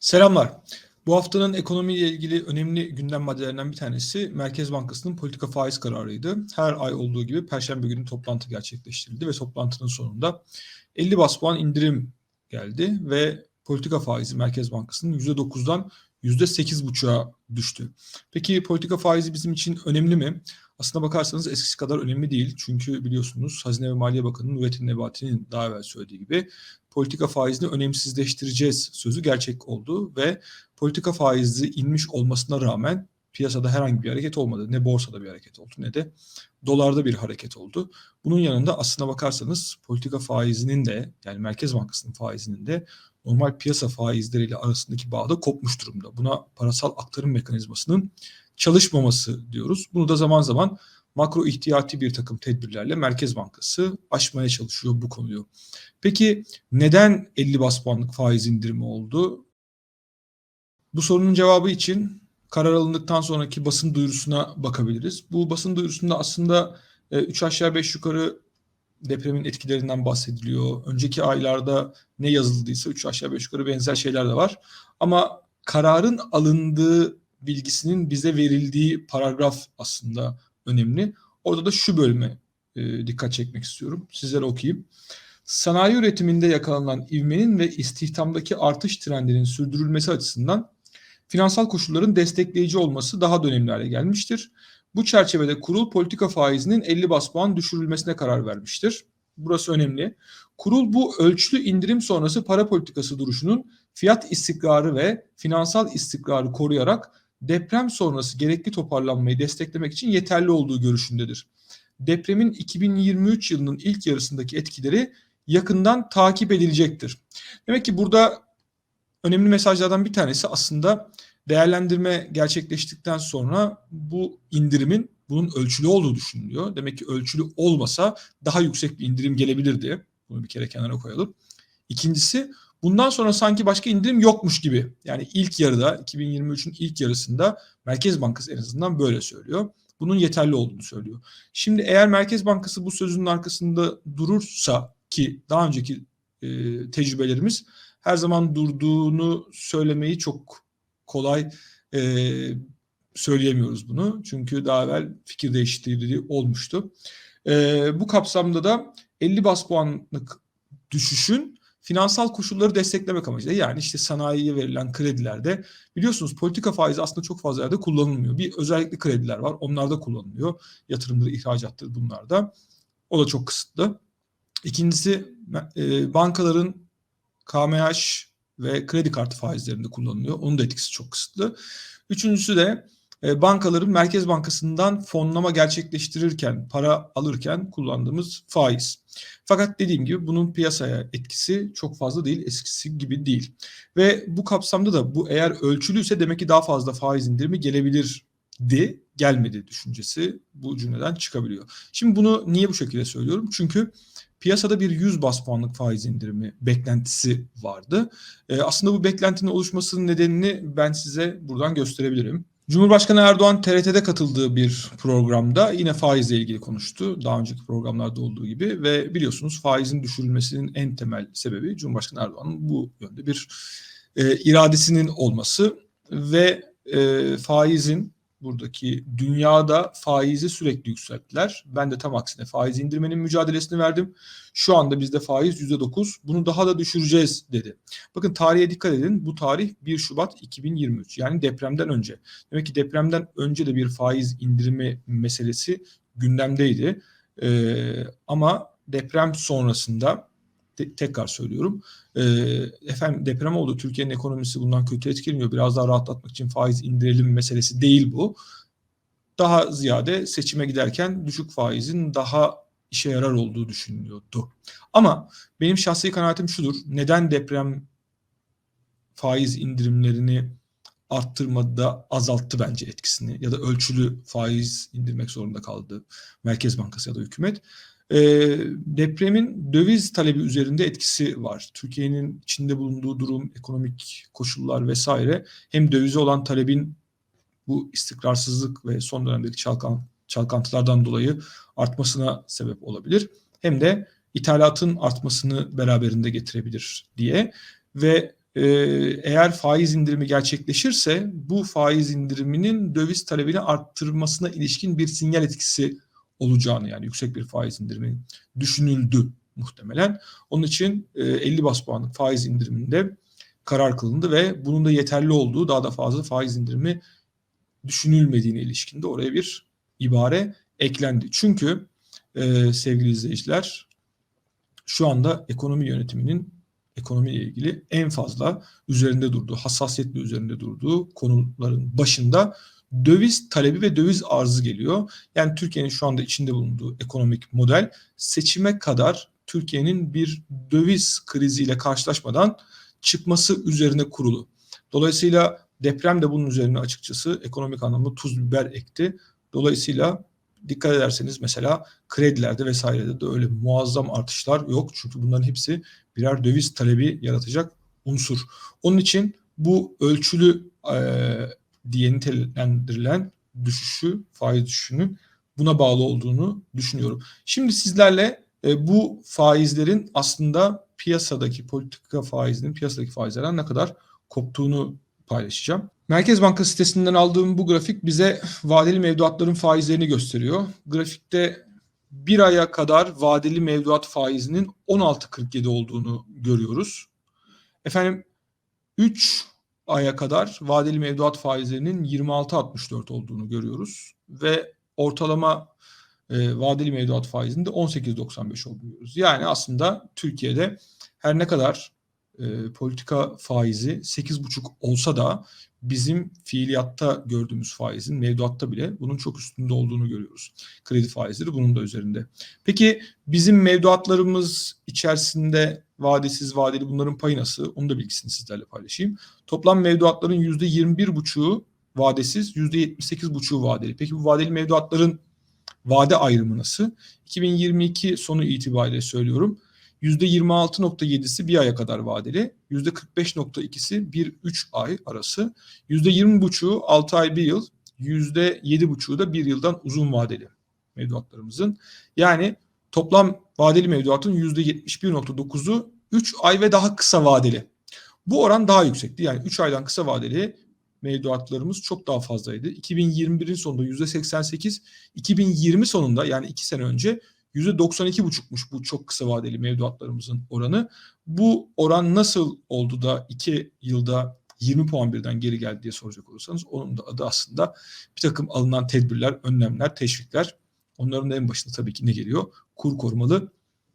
Selamlar. Bu haftanın ekonomiyle ilgili önemli gündem maddelerinden bir tanesi Merkez Bankası'nın politika faiz kararıydı. Her ay olduğu gibi Perşembe günü toplantı gerçekleştirildi ve toplantının sonunda 50 bas puan indirim geldi ve politika faizi Merkez Bankası'nın %9'dan %8,5'a düştü. Peki politika faizi bizim için önemli mi? Aslına bakarsanız eskisi kadar önemli değil. Çünkü biliyorsunuz Hazine ve Maliye Bakanı Nurettin Nebati'nin daha evvel söylediği gibi politika faizini önemsizleştireceğiz sözü gerçek oldu ve politika faizi inmiş olmasına rağmen piyasada herhangi bir hareket olmadı. Ne borsada bir hareket oldu ne de dolarda bir hareket oldu. Bunun yanında aslına bakarsanız politika faizinin de yani Merkez Bankası'nın faizinin de normal piyasa faizleriyle arasındaki bağ da kopmuş durumda. Buna parasal aktarım mekanizmasının çalışmaması diyoruz. Bunu da zaman zaman makro ihtiyati bir takım tedbirlerle Merkez Bankası aşmaya çalışıyor bu konuyu. Peki neden 50 bas puanlık faiz indirimi oldu? Bu sorunun cevabı için karar alındıktan sonraki basın duyurusuna bakabiliriz. Bu basın duyurusunda aslında 3 e, aşağı 5 yukarı depremin etkilerinden bahsediliyor. Önceki aylarda ne yazıldıysa 3 aşağı 5 yukarı benzer şeyler de var. Ama kararın alındığı bilgisinin bize verildiği paragraf aslında önemli. Orada da şu bölüme e, dikkat çekmek istiyorum. Sizlere okuyayım. Sanayi üretiminde yakalanan ivmenin ve istihdamdaki artış trendinin sürdürülmesi açısından finansal koşulların destekleyici olması daha da önemli hale gelmiştir. Bu çerçevede kurul politika faizinin 50 bas puan düşürülmesine karar vermiştir. Burası önemli. Kurul bu ölçülü indirim sonrası para politikası duruşunun fiyat istikrarı ve finansal istikrarı koruyarak deprem sonrası gerekli toparlanmayı desteklemek için yeterli olduğu görüşündedir. Depremin 2023 yılının ilk yarısındaki etkileri yakından takip edilecektir. Demek ki burada önemli mesajlardan bir tanesi aslında değerlendirme gerçekleştikten sonra bu indirimin bunun ölçülü olduğu düşünülüyor. Demek ki ölçülü olmasa daha yüksek bir indirim gelebilirdi. Bunu bir kere kenara koyalım. İkincisi bundan sonra sanki başka indirim yokmuş gibi. Yani ilk yarıda 2023'ün ilk yarısında Merkez Bankası en azından böyle söylüyor. Bunun yeterli olduğunu söylüyor. Şimdi eğer Merkez Bankası bu sözünün arkasında durursa ki daha önceki e, tecrübelerimiz her zaman durduğunu söylemeyi çok kolay e, söyleyemiyoruz bunu. Çünkü daha evvel fikir değişikliği olmuştu. E, bu kapsamda da 50 bas puanlık düşüşün finansal koşulları desteklemek amacıyla yani işte sanayiye verilen kredilerde biliyorsunuz politika faizi aslında çok fazla yerde kullanılmıyor. Bir özellikle krediler var. Onlar da kullanılıyor. Yatırımları, ihracattır bunlar da. O da çok kısıtlı. İkincisi e, bankaların KMH ve kredi kartı faizlerinde kullanılıyor. Onun da etkisi çok kısıtlı. Üçüncüsü de bankaların Merkez Bankası'ndan fonlama gerçekleştirirken, para alırken kullandığımız faiz. Fakat dediğim gibi bunun piyasaya etkisi çok fazla değil, eskisi gibi değil. Ve bu kapsamda da bu eğer ölçülüyse demek ki daha fazla faiz indirimi gelebilirdi, gelmedi düşüncesi bu cümleden çıkabiliyor. Şimdi bunu niye bu şekilde söylüyorum? Çünkü piyasada bir 100 bas puanlık faiz indirimi beklentisi vardı. E, aslında bu beklentinin oluşmasının nedenini ben size buradan gösterebilirim. Cumhurbaşkanı Erdoğan TRT'de katıldığı bir programda yine faizle ilgili konuştu. Daha önceki programlarda olduğu gibi ve biliyorsunuz faizin düşürülmesinin en temel sebebi Cumhurbaşkanı Erdoğan'ın bu yönde bir e, iradesinin olması ve e, faizin buradaki dünyada faizi sürekli yükselttiler. Ben de tam aksine faiz indirmenin mücadelesini verdim. Şu anda bizde faiz yüzde dokuz. Bunu daha da düşüreceğiz dedi. Bakın tarihe dikkat edin. Bu tarih 1 Şubat 2023. Yani depremden önce. Demek ki depremden önce de bir faiz indirme meselesi gündemdeydi. Ee, ama deprem sonrasında te- tekrar söylüyorum. E, efendim deprem oldu. Türkiye'nin ekonomisi bundan kötü etkileniyor. Biraz daha rahatlatmak için faiz indirelim meselesi değil bu. Daha ziyade seçime giderken düşük faizin daha işe yarar olduğu düşünülüyordu. Ama benim şahsi kanaatim şudur. Neden deprem faiz indirimlerini arttırmadı da azalttı bence etkisini ya da ölçülü faiz indirmek zorunda kaldı Merkez Bankası ya da hükümet. E, depremin döviz talebi üzerinde etkisi var. Türkiye'nin içinde bulunduğu durum, ekonomik koşullar vesaire hem dövize olan talebin bu istikrarsızlık ve son dönemdeki çalkan, çalkantılardan dolayı artmasına sebep olabilir. Hem de ithalatın artmasını beraberinde getirebilir diye ve e, eğer faiz indirimi gerçekleşirse bu faiz indiriminin döviz talebini arttırmasına ilişkin bir sinyal etkisi olacağını yani yüksek bir faiz indirimi düşünüldü muhtemelen. Onun için e, 50 bas puanlık faiz indiriminde karar kılındı ve bunun da yeterli olduğu daha da fazla faiz indirimi düşünülmediğine ilişkinde oraya bir ibare eklendi. Çünkü e, sevgili izleyiciler şu anda ekonomi yönetiminin ekonomiyle ilgili en fazla üzerinde durduğu, hassasiyetle üzerinde durduğu konuların başında döviz talebi ve döviz arzı geliyor. Yani Türkiye'nin şu anda içinde bulunduğu ekonomik model seçime kadar Türkiye'nin bir döviz kriziyle karşılaşmadan çıkması üzerine kurulu. Dolayısıyla deprem de bunun üzerine açıkçası ekonomik anlamda tuz biber ekti. Dolayısıyla dikkat ederseniz mesela kredilerde vesairede de öyle muazzam artışlar yok. Çünkü bunların hepsi birer döviz talebi yaratacak unsur. Onun için bu ölçülü e, diye nitelendirilen düşüşü, faiz düşüşünün buna bağlı olduğunu düşünüyorum. Şimdi sizlerle e, bu faizlerin aslında piyasadaki politika faizinin piyasadaki faizlerden ne kadar koptuğunu paylaşacağım. Merkez Bankası sitesinden aldığım bu grafik bize vadeli mevduatların faizlerini gösteriyor. Grafikte bir aya kadar vadeli mevduat faizinin 16.47 olduğunu görüyoruz. Efendim 3 aya kadar vadeli mevduat faizlerinin 26.64 olduğunu görüyoruz ve ortalama e, vadeli mevduat faizinin de 18.95 olduğunu görüyoruz. Yani aslında Türkiye'de her ne kadar e, politika faizi 8,5 olsa da bizim fiiliyatta gördüğümüz faizin mevduatta bile bunun çok üstünde olduğunu görüyoruz. Kredi faizleri bunun da üzerinde. Peki bizim mevduatlarımız içerisinde vadesiz vadeli bunların payı nasıl? Onu da bilgisini sizlerle paylaşayım. Toplam mevduatların %21,5'u vadesiz, %78,5'u vadeli. Peki bu vadeli mevduatların vade ayrımı nasıl? 2022 sonu itibariyle söylüyorum. %26.7'si bir aya kadar vadeli, %45.2'si 1-3 ay arası, %20.5'u 6 ay 1 yıl, %7.5'u da 1 yıldan uzun vadeli mevduatlarımızın. Yani toplam vadeli mevduatın %71.9'u 3 ay ve daha kısa vadeli. Bu oran daha yüksekti. Yani 3 aydan kısa vadeli mevduatlarımız çok daha fazlaydı. 2021'in sonunda %88, 2020 sonunda yani 2 sene önce %92,5'muş bu çok kısa vadeli mevduatlarımızın oranı. Bu oran nasıl oldu da 2 yılda 20 puan birden geri geldi diye soracak olursanız onun da adı aslında bir takım alınan tedbirler, önlemler, teşvikler. Onların da en başında tabii ki ne geliyor? Kur korumalı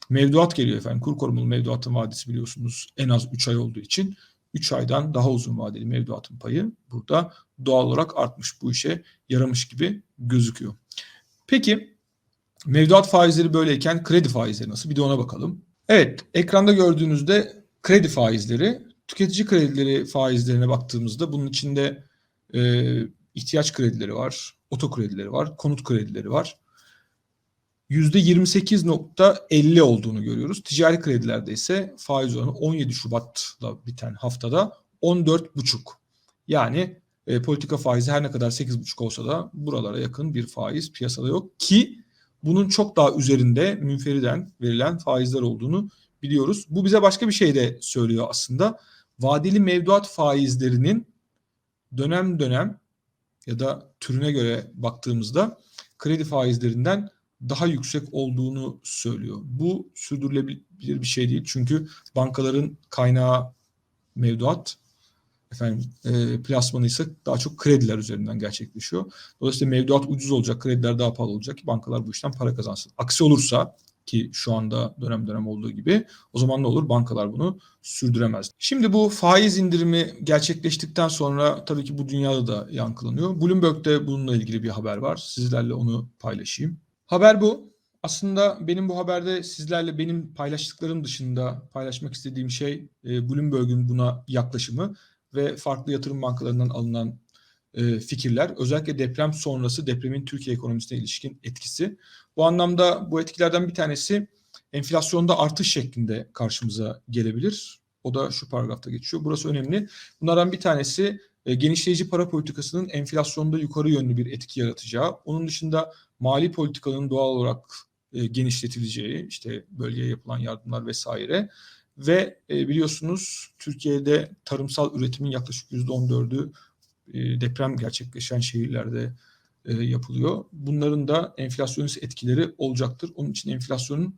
mevduat geliyor efendim. Kur korumalı mevduatın vadesi biliyorsunuz en az 3 ay olduğu için 3 aydan daha uzun vadeli mevduatın payı burada doğal olarak artmış. Bu işe yaramış gibi gözüküyor. Peki Mevduat faizleri böyleyken kredi faizleri nasıl? Bir de ona bakalım. Evet, ekranda gördüğünüzde kredi faizleri, tüketici kredileri faizlerine baktığımızda bunun içinde e, ihtiyaç kredileri var, oto kredileri var, konut kredileri var. %28.50 olduğunu görüyoruz. Ticari kredilerde ise faiz oranı 17 Şubat'la biten haftada 14,5. Yani e, politika faizi her ne kadar 8,5 olsa da buralara yakın bir faiz piyasada yok ki bunun çok daha üzerinde münferiden verilen faizler olduğunu biliyoruz. Bu bize başka bir şey de söylüyor aslında. Vadeli mevduat faizlerinin dönem dönem ya da türüne göre baktığımızda kredi faizlerinden daha yüksek olduğunu söylüyor. Bu sürdürülebilir bir şey değil. Çünkü bankaların kaynağı mevduat efendim e, plasmanı ise daha çok krediler üzerinden gerçekleşiyor. Dolayısıyla mevduat ucuz olacak, krediler daha pahalı olacak ki bankalar bu işten para kazansın. Aksi olursa ki şu anda dönem dönem olduğu gibi o zaman ne olur? Bankalar bunu sürdüremez. Şimdi bu faiz indirimi gerçekleştikten sonra tabii ki bu dünyada da yankılanıyor. Bloomberg'de bununla ilgili bir haber var. Sizlerle onu paylaşayım. Haber bu. Aslında benim bu haberde sizlerle benim paylaştıklarım dışında paylaşmak istediğim şey e, Bloomberg'ün buna yaklaşımı ve farklı yatırım bankalarından alınan e, fikirler. Özellikle deprem sonrası depremin Türkiye ekonomisine ilişkin etkisi. Bu anlamda bu etkilerden bir tanesi enflasyonda artış şeklinde karşımıza gelebilir. O da şu paragrafta geçiyor. Burası önemli. Bunlardan bir tanesi e, genişleyici para politikasının enflasyonda yukarı yönlü bir etki yaratacağı. Onun dışında mali politikanın doğal olarak e, genişletileceği, işte bölgeye yapılan yardımlar vesaire ve e, biliyorsunuz Türkiye'de tarımsal üretimin yaklaşık %14'ü e, deprem gerçekleşen şehirlerde e, yapılıyor. Bunların da enflasyonist etkileri olacaktır. Onun için enflasyonun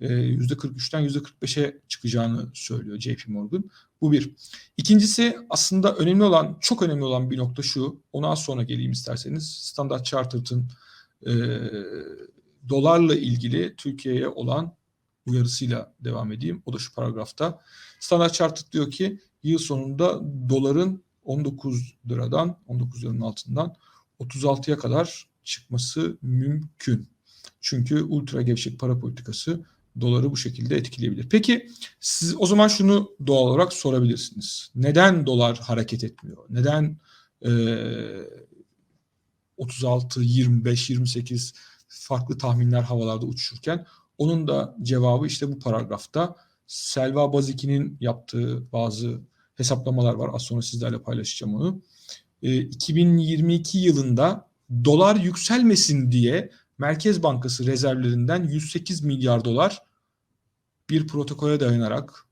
e, %43'ten %45'e çıkacağını söylüyor JP Morgan. Bu bir. İkincisi aslında önemli olan, çok önemli olan bir nokta şu. Ona az sonra geleyim isterseniz. Standard Chartered'ın e, dolarla ilgili Türkiye'ye olan uyarısıyla devam edeyim. O da şu paragrafta. Standard Chartered diyor ki yıl sonunda doların 19 liradan 19 liranın altından 36'ya kadar çıkması mümkün. Çünkü ultra gevşek para politikası doları bu şekilde etkileyebilir. Peki siz o zaman şunu doğal olarak sorabilirsiniz. Neden dolar hareket etmiyor? Neden e, 36, 25, 28 farklı tahminler havalarda uçuşurken onun da cevabı işte bu paragrafta. Selva Baziki'nin yaptığı bazı hesaplamalar var. Az sonra sizlerle paylaşacağım onu. E, 2022 yılında dolar yükselmesin diye Merkez Bankası rezervlerinden 108 milyar dolar bir protokole dayanarak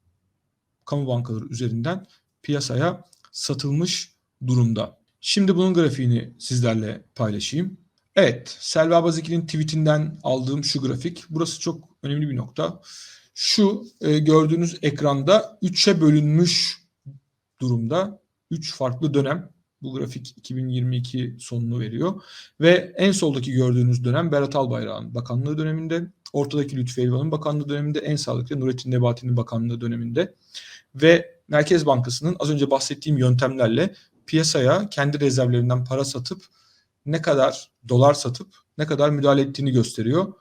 kamu bankaları üzerinden piyasaya satılmış durumda. Şimdi bunun grafiğini sizlerle paylaşayım. Evet, Selva Baziki'nin tweetinden aldığım şu grafik. Burası çok önemli bir nokta. Şu e, gördüğünüz ekranda 3'e bölünmüş durumda. 3 farklı dönem. Bu grafik 2022 sonunu veriyor. Ve en soldaki gördüğünüz dönem Berat Albayrak'ın bakanlığı döneminde. Ortadaki Lütfü Elvan'ın bakanlığı döneminde. En sağdaki Nurettin Nebati'nin bakanlığı döneminde. Ve Merkez Bankası'nın az önce bahsettiğim yöntemlerle piyasaya kendi rezervlerinden para satıp ne kadar dolar satıp ne kadar müdahale ettiğini gösteriyor.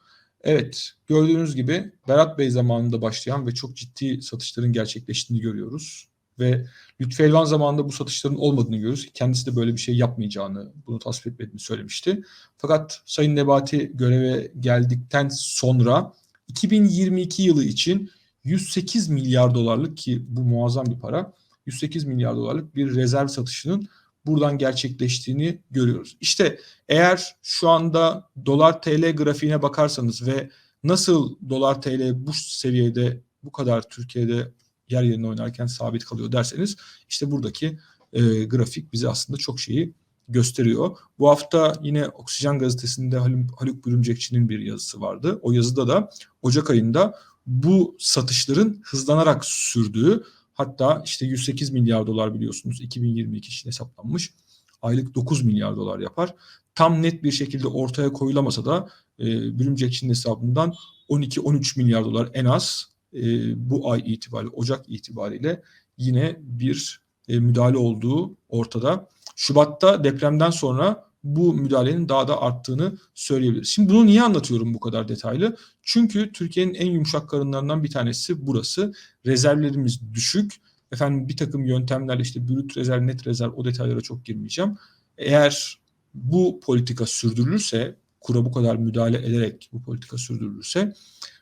Evet gördüğünüz gibi Berat Bey zamanında başlayan ve çok ciddi satışların gerçekleştiğini görüyoruz. Ve Lütfü Elvan zamanında bu satışların olmadığını görüyoruz. Kendisi de böyle bir şey yapmayacağını, bunu tasvip etmediğini söylemişti. Fakat Sayın Nebati göreve geldikten sonra 2022 yılı için 108 milyar dolarlık ki bu muazzam bir para, 108 milyar dolarlık bir rezerv satışının buradan gerçekleştiğini görüyoruz. İşte eğer şu anda dolar TL grafiğine bakarsanız ve nasıl dolar TL bu seviyede bu kadar Türkiye'de yer yerine oynarken sabit kalıyor derseniz işte buradaki e, grafik bize aslında çok şeyi gösteriyor. Bu hafta yine Oksijen gazetesinde Haluk, Bürümcekçi'nin bir yazısı vardı. O yazıda da Ocak ayında bu satışların hızlanarak sürdüğü hatta işte 108 milyar dolar biliyorsunuz 2022 için hesaplanmış. Aylık 9 milyar dolar yapar. Tam net bir şekilde ortaya koyulamasa da e, Bürümcekçi'nin hesabından 12-13 milyar dolar en az e, bu ay itibariyle Ocak itibariyle yine bir e, müdahale olduğu ortada. Şubat'ta depremden sonra bu müdahalenin daha da arttığını söyleyebiliriz. Şimdi bunu niye anlatıyorum bu kadar detaylı? Çünkü Türkiye'nin en yumuşak karınlarından bir tanesi burası. Rezervlerimiz düşük. Efendim bir takım yöntemlerle işte brüt rezerv, net rezerv o detaylara çok girmeyeceğim. Eğer bu politika sürdürülürse, kura bu kadar müdahale ederek bu politika sürdürülürse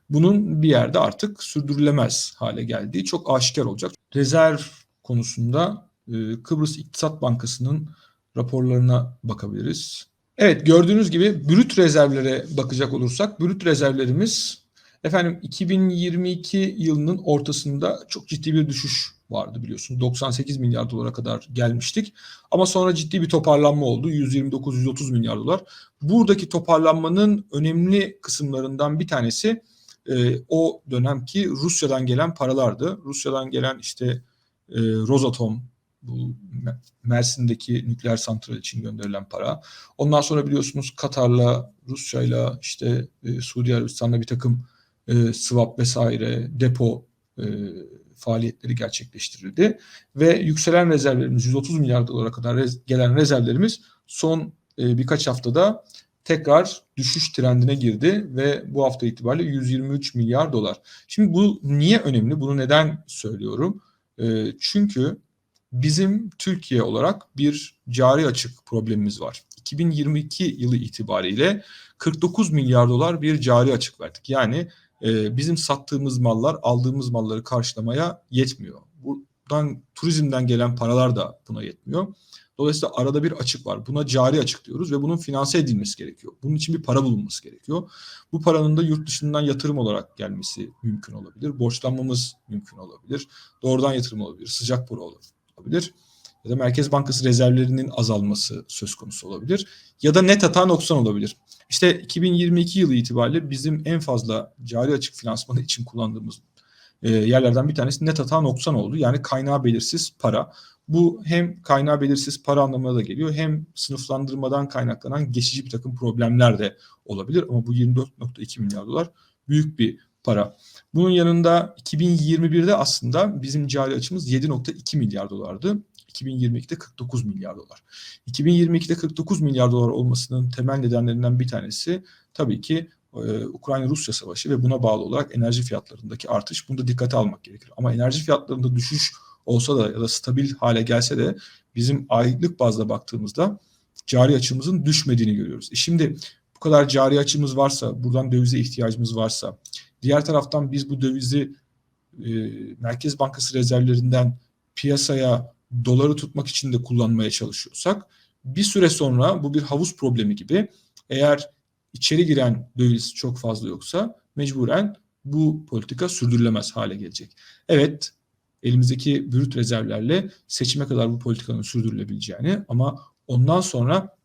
bunun bir yerde artık sürdürülemez hale geldiği çok aşikar olacak. Rezerv konusunda Kıbrıs İktisat Bankası'nın raporlarına bakabiliriz. Evet gördüğünüz gibi brüt rezervlere bakacak olursak brüt rezervlerimiz efendim 2022 yılının ortasında çok ciddi bir düşüş vardı biliyorsunuz. 98 milyar dolara kadar gelmiştik. Ama sonra ciddi bir toparlanma oldu. 129-130 milyar dolar. Buradaki toparlanmanın önemli kısımlarından bir tanesi e, o dönemki Rusya'dan gelen paralardı. Rusya'dan gelen işte e, Rosatom, bu Mersin'deki nükleer santral için gönderilen para. Ondan sonra biliyorsunuz Katar'la, Rusya'yla, işte e, Suudi Arabistan'la bir takım e, swap vesaire depo e, faaliyetleri gerçekleştirildi. Ve yükselen rezervlerimiz 130 milyar dolara kadar rez, gelen rezervlerimiz son e, birkaç haftada tekrar düşüş trendine girdi ve bu hafta itibariyle 123 milyar dolar. Şimdi bu niye önemli? Bunu neden söylüyorum? E, çünkü bizim Türkiye olarak bir cari açık problemimiz var. 2022 yılı itibariyle 49 milyar dolar bir cari açık verdik. Yani e, bizim sattığımız mallar aldığımız malları karşılamaya yetmiyor. Bu turizmden turizmden gelen paralar da buna yetmiyor. Dolayısıyla arada bir açık var. Buna cari açık diyoruz ve bunun finanse edilmesi gerekiyor. Bunun için bir para bulunması gerekiyor. Bu paranın da yurt dışından yatırım olarak gelmesi mümkün olabilir. Borçlanmamız mümkün olabilir. Doğrudan yatırım olabilir. Sıcak para olabilir. Ya da Merkez Bankası rezervlerinin azalması söz konusu olabilir. Ya da net hata noksan olabilir. İşte 2022 yılı itibariyle bizim en fazla cari açık finansmanı için kullandığımız e, yerlerden bir tanesi net hata noksan oldu. Yani kaynağı belirsiz para. Bu hem kaynağı belirsiz para anlamına da geliyor hem sınıflandırmadan kaynaklanan geçici bir takım problemler de olabilir. Ama bu 24.2 milyar dolar büyük bir para. Bunun yanında 2021'de aslında bizim cari açımız 7.2 milyar dolardı. 2022'de 49 milyar dolar. 2022'de 49 milyar dolar olmasının temel nedenlerinden bir tanesi tabii ki e, Ukrayna-Rusya savaşı ve buna bağlı olarak enerji fiyatlarındaki artış. Bunu da dikkate almak gerekir. Ama enerji fiyatlarında düşüş olsa da ya da stabil hale gelse de bizim aylık bazda baktığımızda cari açımızın düşmediğini görüyoruz. E şimdi bu kadar cari açımız varsa, buradan dövize ihtiyacımız varsa, diğer taraftan biz bu dövizi e, Merkez Bankası rezervlerinden piyasaya doları tutmak için de kullanmaya çalışıyorsak, bir süre sonra bu bir havuz problemi gibi eğer içeri giren döviz çok fazla yoksa mecburen bu politika sürdürülemez hale gelecek. Evet elimizdeki brüt rezervlerle seçime kadar bu politikanın sürdürülebileceğini ama ondan sonra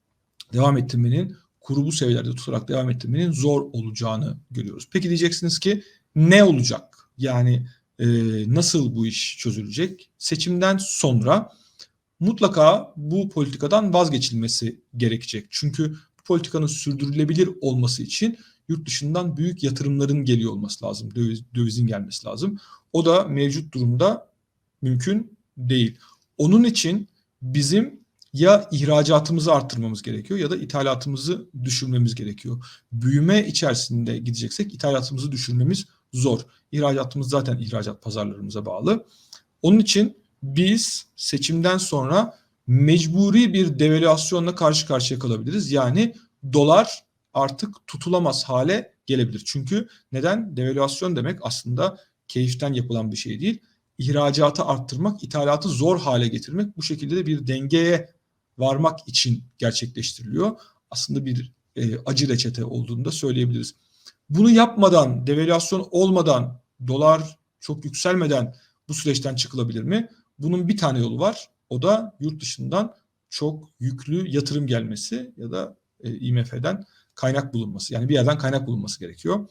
devam ettirmenin kuru bu seviyelerde tutarak devam ettirmenin zor olacağını görüyoruz. Peki diyeceksiniz ki ne olacak? Yani e, nasıl bu iş çözülecek? Seçimden sonra mutlaka bu politikadan vazgeçilmesi gerekecek. Çünkü bu politikanın sürdürülebilir olması için yurt dışından büyük yatırımların geliyor olması lazım. Döviz, dövizin gelmesi lazım. O da mevcut durumda mümkün değil. Onun için bizim ya ihracatımızı arttırmamız gerekiyor ya da ithalatımızı düşürmemiz gerekiyor. Büyüme içerisinde gideceksek ithalatımızı düşürmemiz zor. İhracatımız zaten ihracat pazarlarımıza bağlı. Onun için biz seçimden sonra mecburi bir devalüasyonla karşı karşıya kalabiliriz. Yani dolar artık tutulamaz hale gelebilir. Çünkü neden? Devalüasyon demek aslında keyiften yapılan bir şey değil. İhracatı arttırmak, ithalatı zor hale getirmek bu şekilde de bir dengeye varmak için gerçekleştiriliyor. Aslında bir e, acı reçete olduğunu da söyleyebiliriz. Bunu yapmadan, devalüasyon olmadan, dolar çok yükselmeden bu süreçten çıkılabilir mi? Bunun bir tane yolu var. O da yurt dışından çok yüklü yatırım gelmesi ya da e, IMF'den kaynak bulunması. Yani bir yerden kaynak bulunması gerekiyor.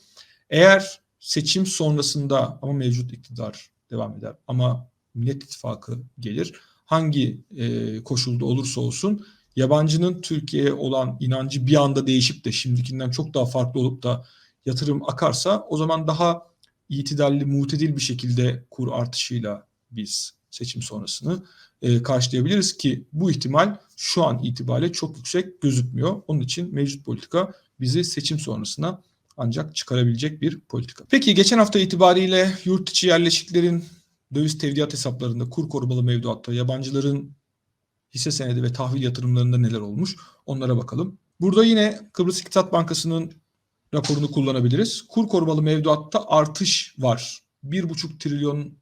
Eğer seçim sonrasında ama mevcut iktidar devam eder ama Millet İttifakı gelir. Hangi e, koşulda olursa olsun yabancının Türkiye'ye olan inancı bir anda değişip de şimdikinden çok daha farklı olup da yatırım akarsa o zaman daha itidalli, mutedil bir şekilde kur artışıyla biz seçim sonrasını e, karşılayabiliriz ki bu ihtimal şu an itibariyle çok yüksek gözükmüyor. Onun için mevcut politika bizi seçim sonrasına ancak çıkarabilecek bir politika. Peki geçen hafta itibariyle yurt içi yerleşiklerin döviz tevdiat hesaplarında, kur korumalı mevduatta, yabancıların hisse senedi ve tahvil yatırımlarında neler olmuş onlara bakalım. Burada yine Kıbrıs İktisat Bankası'nın raporunu kullanabiliriz. Kur korumalı mevduatta artış var. 1,5 trilyon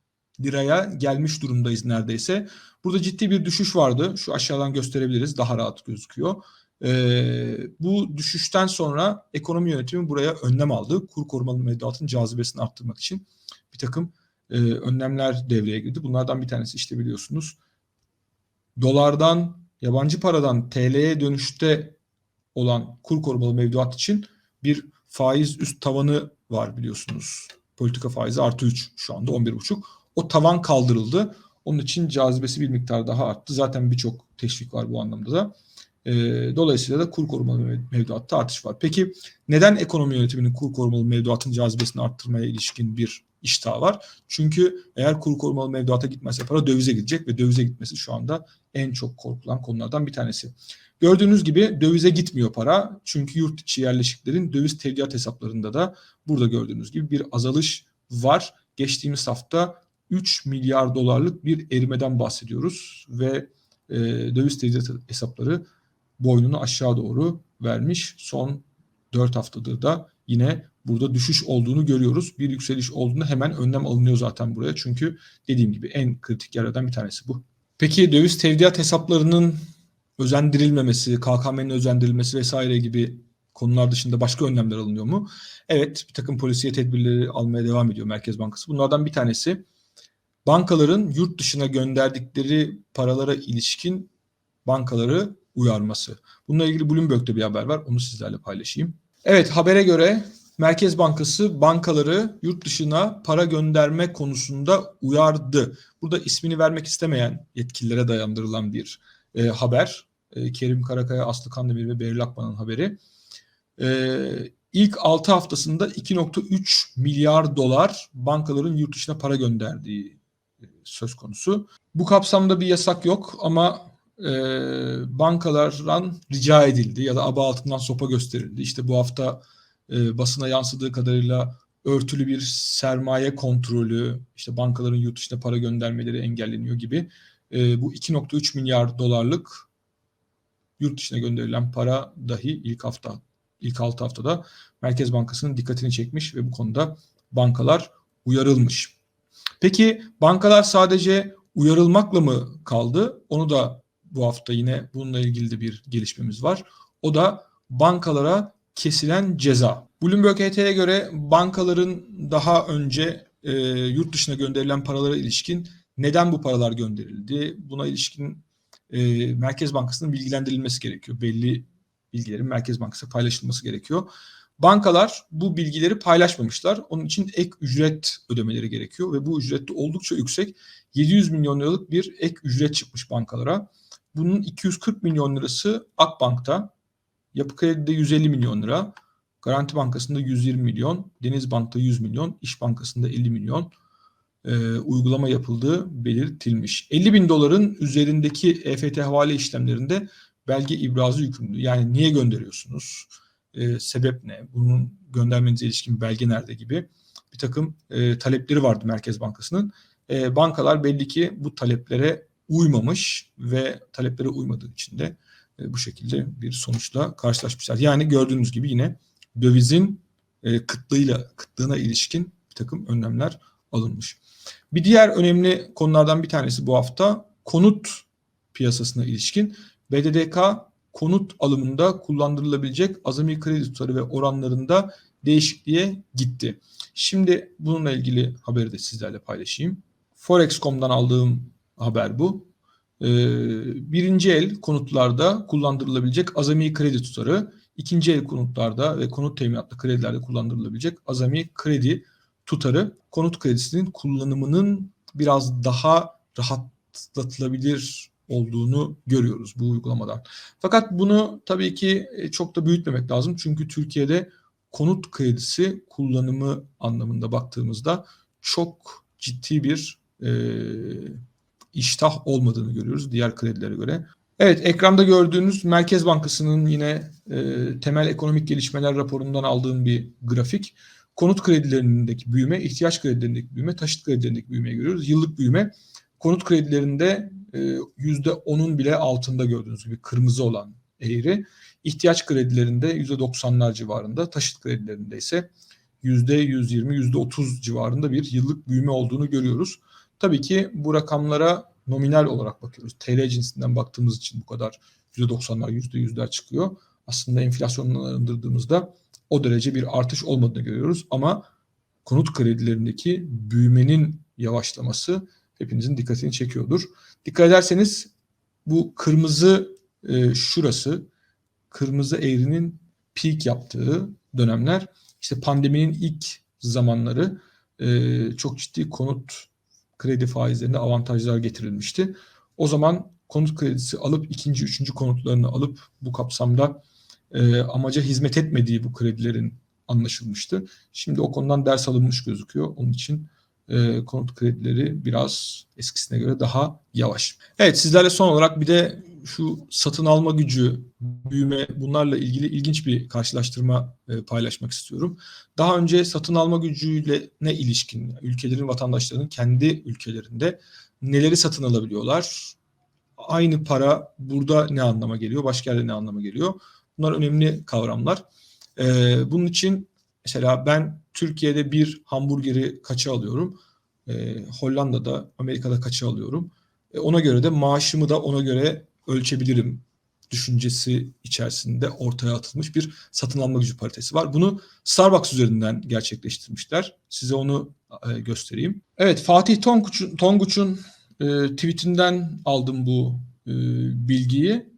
liraya gelmiş durumdayız neredeyse. Burada ciddi bir düşüş vardı. Şu aşağıdan gösterebiliriz. Daha rahat gözüküyor. Ee, bu düşüşten sonra ekonomi yönetimi buraya önlem aldı. Kur korumalı mevduatın cazibesini arttırmak için bir takım e, önlemler devreye girdi. Bunlardan bir tanesi işte biliyorsunuz dolardan yabancı paradan TL'ye dönüşte olan kur korumalı mevduat için bir faiz üst tavanı var biliyorsunuz. Politika faizi artı 3 şu anda 11,5. O tavan kaldırıldı. Onun için cazibesi bir miktar daha arttı. Zaten birçok teşvik var bu anlamda da. E, dolayısıyla da kur korumalı mevduatta artış var. Peki neden ekonomi yönetiminin kur korumalı mevduatın cazibesini arttırmaya ilişkin bir iştah var? Çünkü eğer kur korumalı mevduata gitmezse para dövize gidecek ve dövize gitmesi şu anda en çok korkulan konulardan bir tanesi. Gördüğünüz gibi dövize gitmiyor para. Çünkü yurt içi yerleşiklerin döviz tevdiat hesaplarında da burada gördüğünüz gibi bir azalış var. Geçtiğimiz hafta 3 milyar dolarlık bir erimeden bahsediyoruz ve e, döviz tevdiat hesapları boynunu aşağı doğru vermiş. Son 4 haftadır da yine burada düşüş olduğunu görüyoruz. Bir yükseliş olduğunda hemen önlem alınıyor zaten buraya. Çünkü dediğim gibi en kritik yerlerden bir tanesi bu. Peki döviz tevdiat hesaplarının özendirilmemesi, KKM'nin özendirilmesi vesaire gibi konular dışında başka önlemler alınıyor mu? Evet, bir takım polisiye tedbirleri almaya devam ediyor Merkez Bankası. Bunlardan bir tanesi bankaların yurt dışına gönderdikleri paralara ilişkin bankaları uyarması. Bununla ilgili Bloomberg'de bir haber var. Onu sizlerle paylaşayım. Evet, habere göre Merkez Bankası bankaları yurt dışına para gönderme konusunda uyardı. Burada ismini vermek istemeyen yetkililere dayandırılan bir e, haber. E, Kerim Karakaya, Aslı Kandemir ve Beril Akman'ın haberi. E, ilk 6 haftasında 2.3 milyar dolar bankaların yurt dışına para gönderdiği e, söz konusu. Bu kapsamda bir yasak yok ama e, bankalardan rica edildi ya da aba altından sopa gösterildi. İşte bu hafta e, basına yansıdığı kadarıyla örtülü bir sermaye kontrolü, işte bankaların yurt dışına para göndermeleri engelleniyor gibi e, bu 2.3 milyar dolarlık yurt dışına gönderilen para dahi ilk hafta ilk 6 haftada Merkez Bankası'nın dikkatini çekmiş ve bu konuda bankalar uyarılmış. Peki bankalar sadece uyarılmakla mı kaldı? Onu da bu hafta yine bununla ilgili de bir gelişmemiz var. O da bankalara kesilen ceza. Bloomberg HT'ye göre bankaların daha önce e, yurt dışına gönderilen paralara ilişkin neden bu paralar gönderildi? Buna ilişkin e, Merkez Bankası'nın bilgilendirilmesi gerekiyor. Belli bilgilerin Merkez Bankası paylaşılması gerekiyor. Bankalar bu bilgileri paylaşmamışlar. Onun için ek ücret ödemeleri gerekiyor ve bu ücret de oldukça yüksek. 700 milyon liralık bir ek ücret çıkmış bankalara. Bunun 240 milyon lirası Akbank'ta, Yapı Kredi'de 150 milyon lira, Garanti Bankası'nda 120 milyon, Deniz Bank'ta 100 milyon, İş Bankası'nda 50 milyon e, uygulama yapıldığı belirtilmiş. 50 bin doların üzerindeki EFT havale işlemlerinde belge ibrazı yükümlü. Yani niye gönderiyorsunuz? E, sebep ne? Bunun göndermenize ilişkin belge nerede gibi bir takım e, talepleri vardı Merkez Bankası'nın. E, bankalar belli ki bu taleplere uymamış ve taleplere uymadığı için de bu şekilde bir sonuçla karşılaşmışlar. Yani gördüğünüz gibi yine dövizin e, kıtlığıyla kıtlığına ilişkin bir takım önlemler alınmış. Bir diğer önemli konulardan bir tanesi bu hafta konut piyasasına ilişkin BDDK konut alımında kullandırılabilecek azami kredi tutarı ve oranlarında değişikliğe gitti. Şimdi bununla ilgili haberi de sizlerle paylaşayım. Forex.com'dan aldığım haber bu. Ee, birinci el konutlarda kullandırılabilecek azami kredi tutarı, ikinci el konutlarda ve konut teminatlı kredilerde kullandırılabilecek azami kredi tutarı konut kredisinin kullanımının biraz daha rahatlatılabilir olduğunu görüyoruz bu uygulamadan. Fakat bunu tabii ki e, çok da büyütmemek lazım. Çünkü Türkiye'de konut kredisi kullanımı anlamında baktığımızda çok ciddi bir e, iştah olmadığını görüyoruz diğer kredilere göre. Evet ekranda gördüğünüz Merkez Bankası'nın yine e, temel ekonomik gelişmeler raporundan aldığım bir grafik. Konut kredilerindeki büyüme, ihtiyaç kredilerindeki büyüme, taşıt kredilerindeki büyümeyi görüyoruz. Yıllık büyüme konut kredilerinde yüzde 10'un bile altında gördüğünüz gibi kırmızı olan eğri. İhtiyaç kredilerinde yüzde 90'lar civarında, taşıt kredilerinde ise yüzde 120, yüzde 30 civarında bir yıllık büyüme olduğunu görüyoruz. Tabii ki bu rakamlara nominal olarak bakıyoruz. TL cinsinden baktığımız için bu kadar %90'lar, %100'ler çıkıyor. Aslında enflasyondan arındırdığımızda o derece bir artış olmadığını görüyoruz. Ama konut kredilerindeki büyümenin yavaşlaması hepinizin dikkatini çekiyordur. Dikkat ederseniz bu kırmızı e, şurası, kırmızı eğrinin peak yaptığı dönemler işte pandeminin ilk zamanları e, çok ciddi konut kredi faizlerinde avantajlar getirilmişti. O zaman konut kredisi alıp ikinci, üçüncü konutlarını alıp bu kapsamda e, amaca hizmet etmediği bu kredilerin anlaşılmıştı. Şimdi o konudan ders alınmış gözüküyor. Onun için e, konut kredileri biraz eskisine göre daha yavaş. Evet sizlerle son olarak bir de şu satın alma gücü, büyüme bunlarla ilgili ilginç bir karşılaştırma e, paylaşmak istiyorum. Daha önce satın alma gücüyle ne ilişkin ülkelerin vatandaşlarının kendi ülkelerinde neleri satın alabiliyorlar? Aynı para burada ne anlama geliyor, başka yerde ne anlama geliyor? Bunlar önemli kavramlar. E, bunun için Mesela ben Türkiye'de bir hamburgeri kaça alıyorum? E, Hollanda'da, Amerika'da kaça alıyorum? E, ona göre de maaşımı da ona göre ölçebilirim düşüncesi içerisinde ortaya atılmış bir satın alma gücü paritesi var. Bunu Starbucks üzerinden gerçekleştirmişler. Size onu e, göstereyim. Evet Fatih Tonguç'un Tonguç'un e, tweetinden aldım bu e, bilgiyi.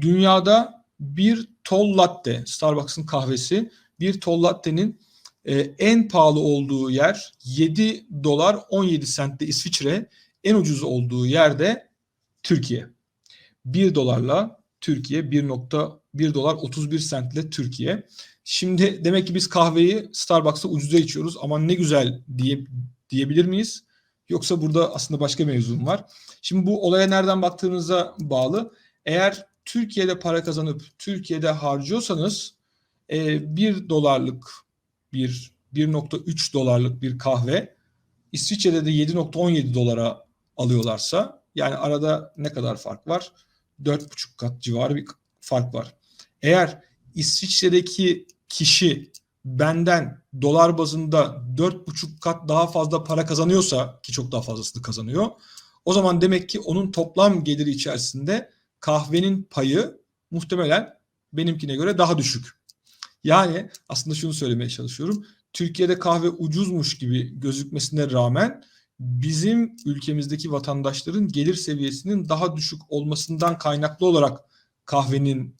Dünyada bir tall latte, Starbucks'ın kahvesi, bir tall latte'nin e, en pahalı olduğu yer 7 dolar 17 sentte İsviçre, en ucuz olduğu yerde Türkiye. 1 dolarla Türkiye 1.1 dolar 31 sentle Türkiye. Şimdi demek ki biz kahveyi Starbucks'ta ucuza içiyoruz ama ne güzel diye diyebilir miyiz? Yoksa burada aslında başka mevzum var. Şimdi bu olaya nereden baktığınıza bağlı. Eğer Türkiye'de para kazanıp Türkiye'de harcıyorsanız e, 1 dolarlık bir 1.3 dolarlık bir kahve İsviçre'de de 7.17 dolara alıyorlarsa yani arada ne kadar fark var? 4,5 kat civarı bir fark var. Eğer İsviçre'deki kişi benden dolar bazında 4,5 kat daha fazla para kazanıyorsa ki çok daha fazlasını kazanıyor. O zaman demek ki onun toplam geliri içerisinde kahvenin payı muhtemelen benimkine göre daha düşük. Yani aslında şunu söylemeye çalışıyorum. Türkiye'de kahve ucuzmuş gibi gözükmesine rağmen bizim ülkemizdeki vatandaşların gelir seviyesinin daha düşük olmasından kaynaklı olarak kahvenin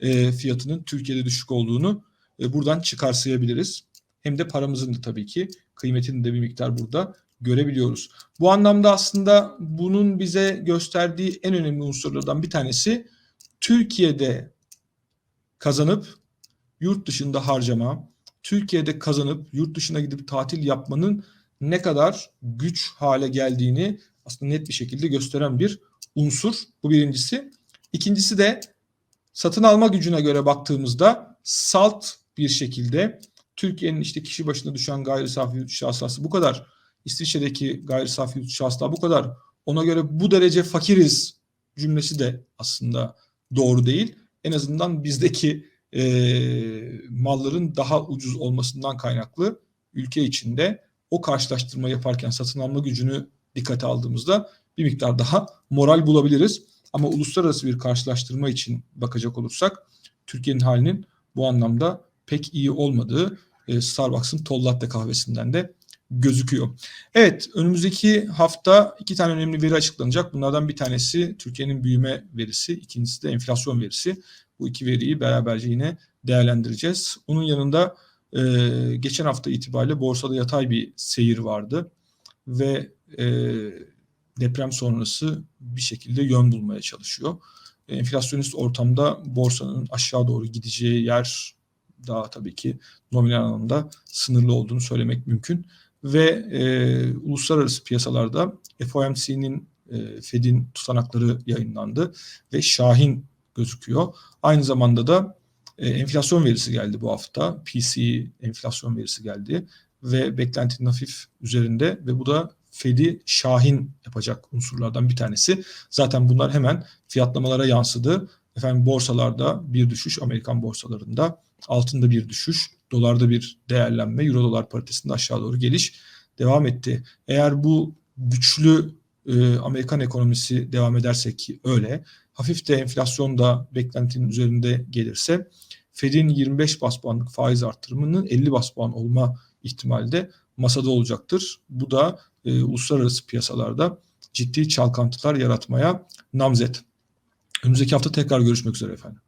e, fiyatının Türkiye'de düşük olduğunu e, buradan çıkarsayabiliriz. Hem de paramızın da tabii ki kıymetini de bir miktar burada görebiliyoruz. Bu anlamda aslında bunun bize gösterdiği en önemli unsurlardan bir tanesi Türkiye'de kazanıp yurt dışında harcama, Türkiye'de kazanıp yurt dışına gidip tatil yapmanın ne kadar güç hale geldiğini aslında net bir şekilde gösteren bir unsur. Bu birincisi. İkincisi de satın alma gücüne göre baktığımızda salt bir şekilde Türkiye'nin işte kişi başına düşen gayri safi yurt hasılası bu kadar. İsviçre'deki gayri safi yurt hasıla bu kadar. Ona göre bu derece fakiriz cümlesi de aslında doğru değil. En azından bizdeki e, malların daha ucuz olmasından kaynaklı ülke içinde o karşılaştırma yaparken satın alma gücünü dikkate aldığımızda bir miktar daha moral bulabiliriz. Ama uluslararası bir karşılaştırma için bakacak olursak Türkiye'nin halinin bu anlamda pek iyi olmadığı e, Starbucks'ın Tall Latte kahvesinden de gözüküyor. Evet önümüzdeki hafta iki tane önemli veri açıklanacak. Bunlardan bir tanesi Türkiye'nin büyüme verisi, ikincisi de enflasyon verisi. Bu iki veriyi beraberce yine değerlendireceğiz. Onun yanında e, geçen hafta itibariyle borsada yatay bir seyir vardı ve e, deprem sonrası bir şekilde yön bulmaya çalışıyor. Enflasyonist ortamda borsanın aşağı doğru gideceği yer daha tabii ki nominal anlamda sınırlı olduğunu söylemek mümkün. Ve e, uluslararası piyasalarda FOMC'nin, e, Fed'in tutanakları yayınlandı ve Şahin gözüküyor. Aynı zamanda da e, enflasyon verisi geldi bu hafta. PCE enflasyon verisi geldi ve beklentinin hafif üzerinde ve bu da Fed'i şahin yapacak unsurlardan bir tanesi. Zaten bunlar hemen fiyatlamalara yansıdı. Efendim borsalarda bir düşüş, Amerikan borsalarında altında bir düşüş, dolarda bir değerlenme, euro dolar paritesinde aşağı doğru geliş devam etti. Eğer bu güçlü e, Amerikan ekonomisi devam ederse ki öyle, hafif de enflasyon da beklentinin üzerinde gelirse Fed'in 25 bas puanlık faiz artırımının 50 bas puan olma ihtimali de masada olacaktır. Bu da e, uluslararası piyasalarda ciddi çalkantılar yaratmaya namzet. Önümüzdeki hafta tekrar görüşmek üzere efendim.